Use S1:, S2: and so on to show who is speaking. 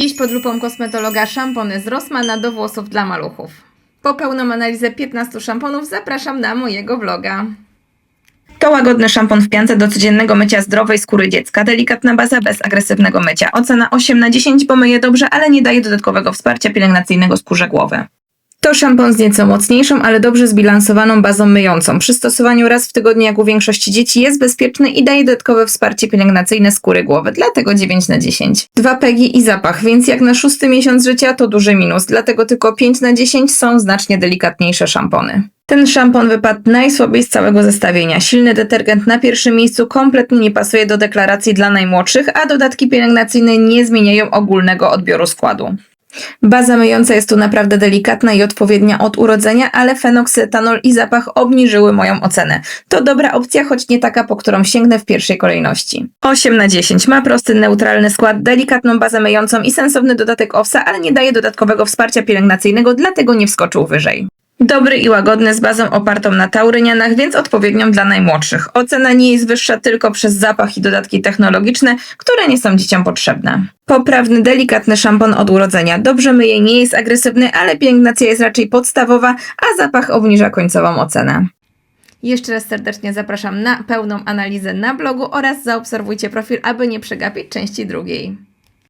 S1: Dziś pod lupą kosmetologa szampony z Rossmana do włosów dla maluchów. Po pełną analizę 15 szamponów zapraszam na mojego vloga. To łagodny szampon w piance do codziennego mycia zdrowej skóry dziecka. Delikatna baza bez agresywnego mycia. Ocena 8 na 10, bo myje dobrze, ale nie daje dodatkowego wsparcia pielęgnacyjnego skórze głowy. To szampon z nieco mocniejszą, ale dobrze zbilansowaną bazą myjącą. Przy stosowaniu raz w tygodniu, jak u większości dzieci, jest bezpieczny i daje dodatkowe wsparcie pielęgnacyjne skóry głowy, dlatego 9 na 10. Dwa pegi i zapach, więc jak na szósty miesiąc życia to duży minus, dlatego tylko 5 na 10 są znacznie delikatniejsze szampony. Ten szampon wypadł najsłabiej z całego zestawienia. Silny detergent na pierwszym miejscu kompletnie nie pasuje do deklaracji dla najmłodszych, a dodatki pielęgnacyjne nie zmieniają ogólnego odbioru składu. Baza myjąca jest tu naprawdę delikatna i odpowiednia od urodzenia, ale fenoksytanol i zapach obniżyły moją ocenę. To dobra opcja, choć nie taka, po którą sięgnę w pierwszej kolejności. 8 na 10. Ma prosty, neutralny skład, delikatną bazę myjącą i sensowny dodatek owsa, ale nie daje dodatkowego wsparcia pielęgnacyjnego, dlatego nie wskoczył wyżej. Dobry i łagodny z bazą opartą na taurynianach, więc odpowiednią dla najmłodszych. Ocena nie jest wyższa tylko przez zapach i dodatki technologiczne, które nie są dzieciom potrzebne. Poprawny, delikatny szampon od urodzenia. Dobrze myje, nie jest agresywny, ale pielęgnacja jest raczej podstawowa, a zapach obniża końcową ocenę. Jeszcze raz serdecznie zapraszam na pełną analizę na blogu oraz zaobserwujcie profil, aby nie przegapić części drugiej.